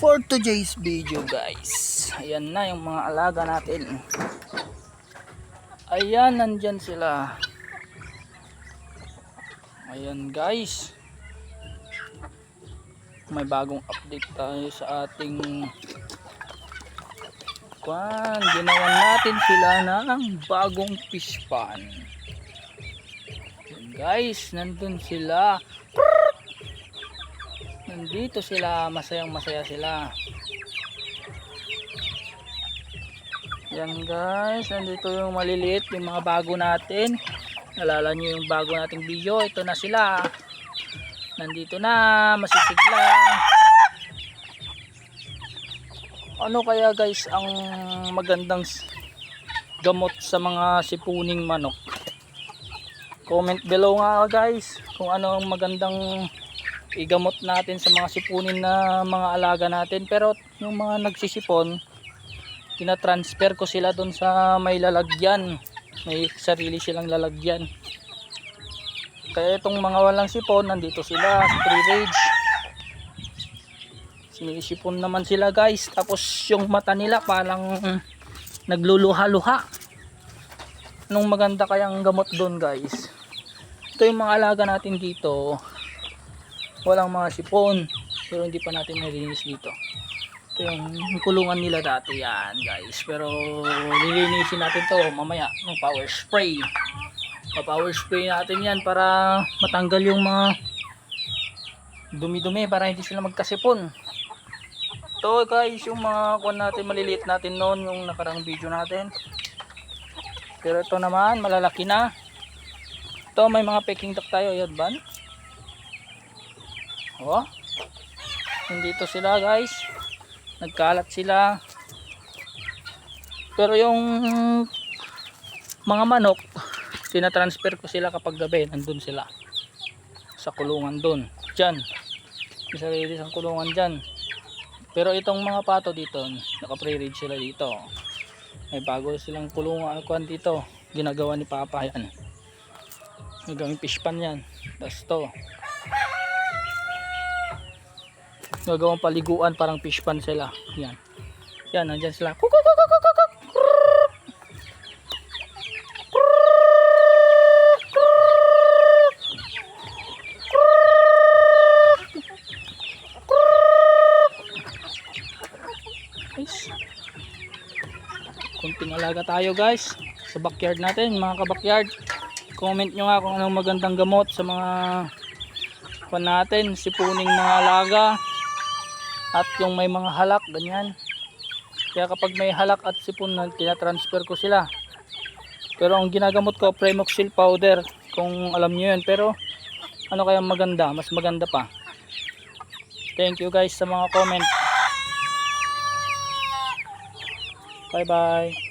for today's video guys. Ayan na yung mga alaga natin. Ayan nandyan sila. Ayan guys. May bagong update tayo sa ating kwan. Ginawan natin sila ng bagong fish pan ayan guys nandun sila nandito sila masayang masaya sila. Yan guys nandito yung maliliit yung mga bago natin. Nalala nyo yung bago nating video ito na sila. Nandito na masisigla. Ano kaya guys ang magandang gamot sa mga sipuning manok? Comment below nga guys kung ano ang magandang igamot natin sa mga sipunin na mga alaga natin. Pero yung mga nagsisipon tinatransfer ko sila doon sa may lalagyan. May sarili silang lalagyan. Kaya itong mga walang sipon nandito sila sa free range sinisipon naman sila guys. Tapos yung mata nila parang nagluluha-luha. Anong maganda kayang gamot doon guys? Ito yung mga alaga natin dito walang mga sipon. Pero hindi pa natin narinis dito. Ito yung kulungan nila dati yan guys. Pero lilinisin natin to mamaya ng power spray. Pa power spray natin yan para matanggal yung mga dumi-dumi para hindi sila magkasipon. Ito guys yung mga kuwan natin maliliit natin noon yung nakarang video natin. Pero ito naman malalaki na. Ito may mga peking duck tayo. Yan ban Oh. Nandito sila, guys. Nagkalat sila. Pero yung mga manok, tinatransfer ko sila kapag gabi, nandun sila. Sa kulungan dun. Diyan. May sarili isang kulungan dyan. Pero itong mga pato dito, naka-pre-rage sila dito. May bago silang kulungan kuan dito. Ginagawa ni Papa yan. Gawing fish pan yan. Tapos to, gagawang paliguan parang fish pan sila. Yan. Yan nandyan sila. Kuk kuk kuk kuk kuk kunting alaga tayo guys sa backyard natin mga kabakyard comment nyo nga kung anong magandang gamot sa mga pan natin sipuning mga alaga at yung may mga halak ganyan. Kaya kapag may halak at sipon na tinatransfer ko sila. Pero ang ginagamot ko Premoxil powder kung alam nyo yun. Pero ano kaya maganda? Mas maganda pa. Thank you guys sa mga comment. Bye bye